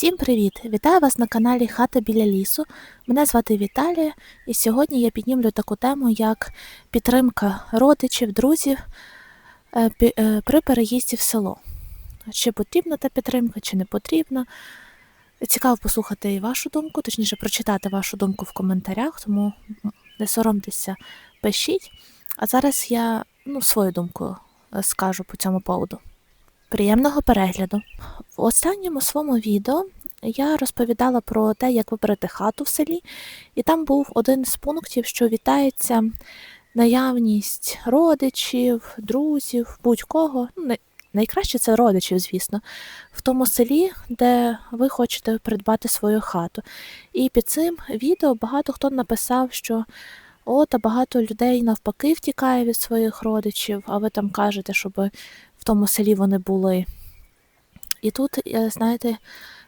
Всім привіт! Вітаю вас на каналі Хата біля лісу. Мене звати Віталія, і сьогодні я піднімлю таку тему, як підтримка родичів, друзів е, е, при переїзді в село. Чи потрібна та підтримка, чи не потрібна. Цікаво послухати і вашу думку, точніше прочитати вашу думку в коментарях, тому не соромтеся, пишіть. А зараз я ну, свою думку е, скажу по цьому поводу. Приємного перегляду! В останньому своєму відео я розповідала про те, як вибрати хату в селі, і там був один з пунктів, що вітається наявність родичів, друзів, будь-кого. Ну, найкраще це родичів, звісно, в тому селі, де ви хочете придбати свою хату. І під цим відео багато хто написав, що о, та багато людей навпаки втікає від своїх родичів, а ви там кажете, щоб в тому селі вони були. І тут, е, знаєте,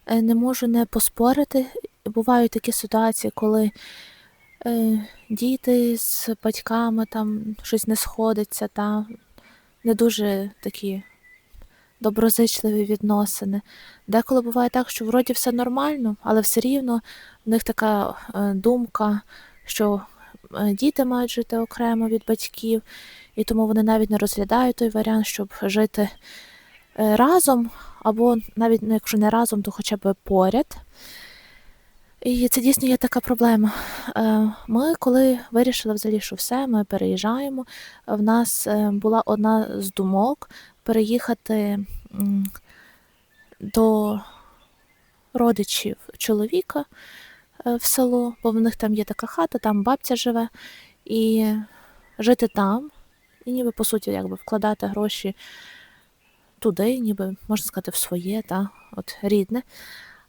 е, не можу не поспорити. Бувають такі ситуації, коли е, діти з батьками там щось не сходиться, та не дуже такі доброзичливі відносини. Деколи буває так, що вроді все нормально, але все рівно в них така е, думка, що діти мають жити окремо від батьків, і тому вони навіть не розглядають той варіант, щоб жити е, разом, або навіть ну, якщо не разом, то хоча б поряд. І це дійсно є така проблема. Е, Ми, коли вирішили взагалі, що все, ми переїжджаємо. В нас е, була одна з думок переїхати до родичів чоловіка е, в село, бо в них там є така хата, там бабця живе, і жити там, і ніби по суті якби вкладати гроші туди, ніби можна сказати, в своє, та, от рідне.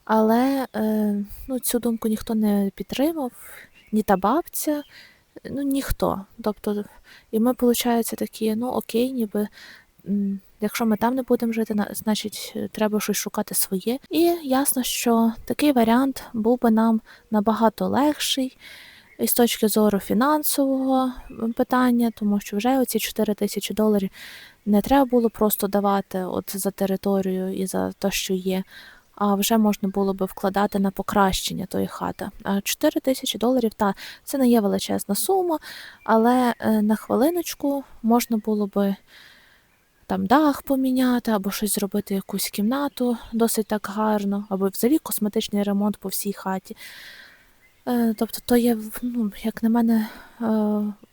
Але е, ну, цю думку ніхто не підтримав, ні та бабця, ну ніхто. Тобто, і ми, виходить, такі, ну окей, ніби. Якщо ми там не будемо жити, значить е, треба щось шукати своє. І ясно, що такий варіант був би нам набагато легший і з точки зору фінансового питання, тому що вже оці 4 тисячі доларів не треба було просто давати от за територію і за те, що є, а вже можна було би вкладати на покращення тої хати. А 4 тисячі доларів, та це не є величезна сума, але е, на хвилиночку можна було би там дах поміняти, або щось зробити, якусь кімнату досить так гарно, або взагалі косметичний ремонт по всій хаті. Е, Тобто, то є, ну, як на мене, е,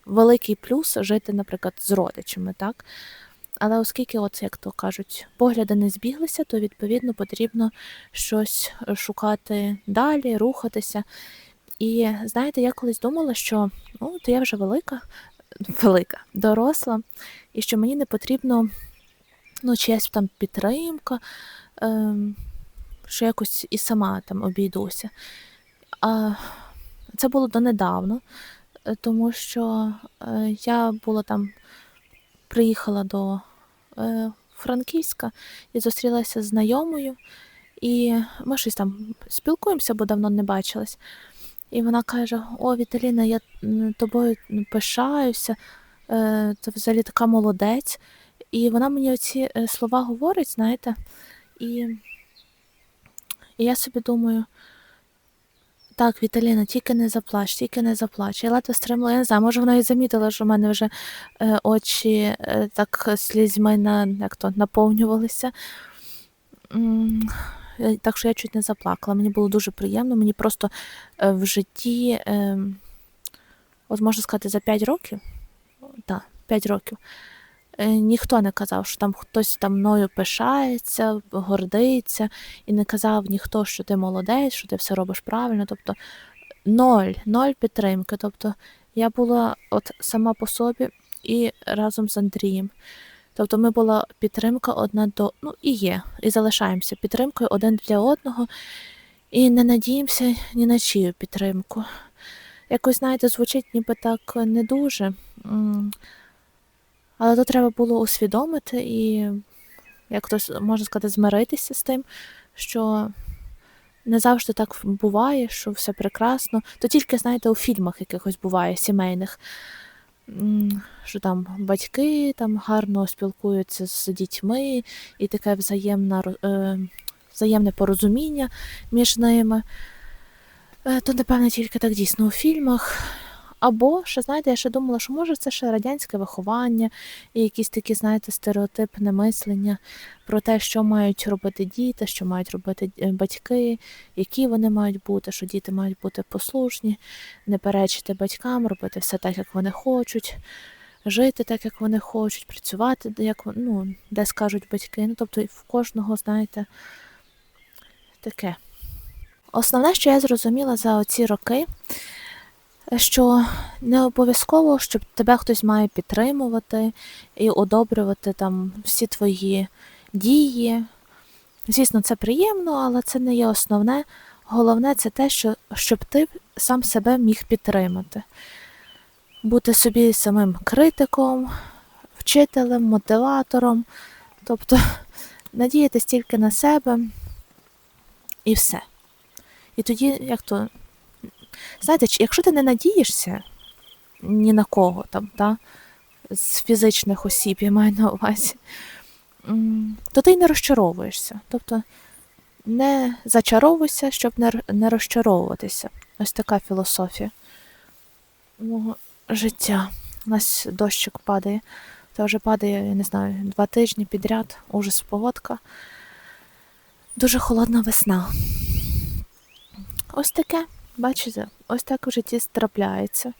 великий плюс жити, наприклад, з родичами, так? Але оскільки, от як то кажуть, погляди не збіглися, то відповідно потрібно щось шукати далі, рухатися. І знаєте, я колись думала, що ну, то я вже велика, велика, доросла, і що мені не потрібно ну, чиясь там підтримка, ем, що якось і сама там обійдуся. А це було донедавно, е, тому що е, я була там, приїхала до е, Франківська і зустрілася з знайомою, і ми щось там спілкуємося, бо давно не бачились. І вона каже: О, Віталіна, я тобою пишаюся, е, ти взагалі така молодець. І вона мені оці е, слова говорить, знаєте, і, і я собі думаю. Так, Віталіна, тільки не заплач, тільки не заплач. Я ледве стримала, я не знаю, може вона і замітила, що в мене вже е, очі е, так слізьми на, як то, наповнювалися. Так що я чуть не заплакала. Мені було дуже приємно. Мені просто е, в житті, е, от можна сказати, за 5 років, так, 5 років, е, ніхто не казав, що там хтось там мною пишається, гордиться, і не казав ніхто, що ти молодець, що ти все робиш правильно. Тобто ноль, ноль підтримки. Тобто я була от сама по собі і разом з Андрієм. Тобто ми була підтримка одна до, ну і є, і залишаємося підтримкою один для одного, і не надіємося ні на чию підтримку. Якось, знаєте, звучить ніби так не дуже. Але то треба було усвідомити і, як хтось може сказати, змиритися з тим, що не завжди так буває, що все прекрасно. То тільки, знаєте, у фільмах якихось буває сімейних, що там батьки там гарно спілкуються з дітьми, і таке взаємна е, взаємне порозуміння між ними. Е, То, напевно, тільки так дійсно у фільмах. Або, ще знаєте, я ще думала, що може це ще радянське виховання і якісь такі, знаєте, стереотипне мислення про те, що мають робити діти, що мають робити е, батьки, які вони мають бути, що діти мають бути послушні, не перечити батькам, робити все так, як вони хочуть, жити так, як вони хочуть, працювати, як ну, де скажуть батьки. Ну, тобто в кожного, знаєте, таке. Основне, що я зрозуміла за оці роки, що не обов'язково, щоб тебе хтось має підтримувати і одобрювати там всі твої дії. Звісно, це приємно, але це не є основне. Головне це те, що, щоб ти сам себе міг підтримати. Бути собі самим критиком, вчителем, мотиватором, тобто надіятись тільки на себе і все. І тоді, як то, знаєте, якщо ти не надієшся ні на кого там, та, з фізичних осіб, я маю на увазі, то ти й не розчаровуєшся. Тобто не зачаровуйся, щоб не, розчаровуватися. Ось така філософія мого життя. У нас дощик падає. Це вже падає, я не знаю, два тижні підряд, ужас погодка. Дуже холодна весна. Ось таке, бачите, ось так в житті трапляється.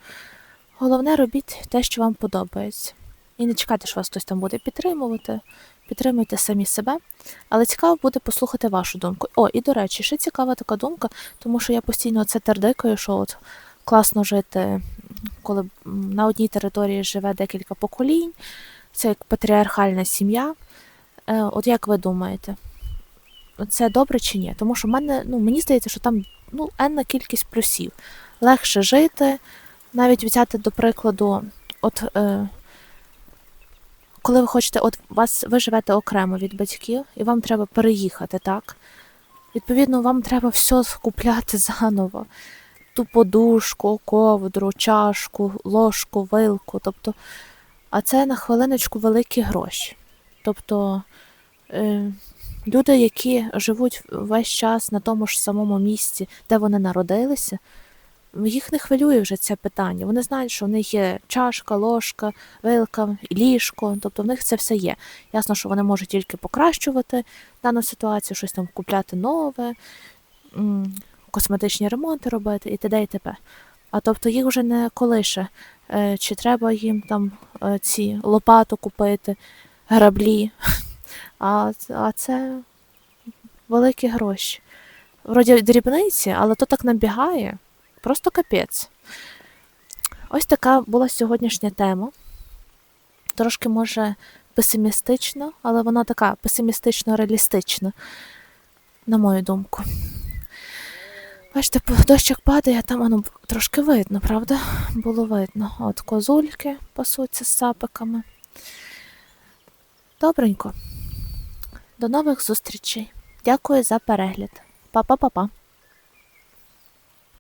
Головне робіть те, що вам подобається. І не чекайте, що вас хтось там буде підтримувати. Підтримуйте самі себе. Але цікаво буде послухати вашу думку. О, і до речі, ще цікава така думка, тому що я постійно це тердикаю, що от класно жити, коли на одній території живе декілька поколінь, це як патріархальна сім'я. Е, От як ви думаєте, це добре чи ні? Тому що в мене, ну, мені здається, що там ну, енна кількість плюсів. Легше жити, навіть взяти до прикладу, от е, коли ви хочете, от вас ви живете окремо від батьків, і вам треба переїхати, так? Відповідно, вам треба все купляти заново. Ту подушку, ковдру, чашку, ложку, вилку. Тобто, а це на хвилиночку великі гроші. Тобто е, люди, які живуть весь час на тому ж самому місці, де вони народилися, їх не хвилює вже це питання. Вони знають, що в них є чашка, ложка, вилка, ліжко, тобто в них це все є. Ясно, що вони можуть тільки покращувати дану ситуацію, щось там купляти нове, косметичні ремонти робити і т.д. і т.п. А тобто їх вже не колише, е, чи треба їм там е, ці лопату купити, граблі. А, а це великі гроші. Вроді дрібниці, але то так набігає. Просто капець. Ось така була сьогоднішня тема. Трошки, може, песимістична, але вона така песимістично-реалістична, на мою думку. Бачите, дощик падає, там воно трошки видно, правда? Було видно. От козульки пасуться з сапиками. Добренько. До нових зустрічей. Дякую за перегляд. Па-па-па-па.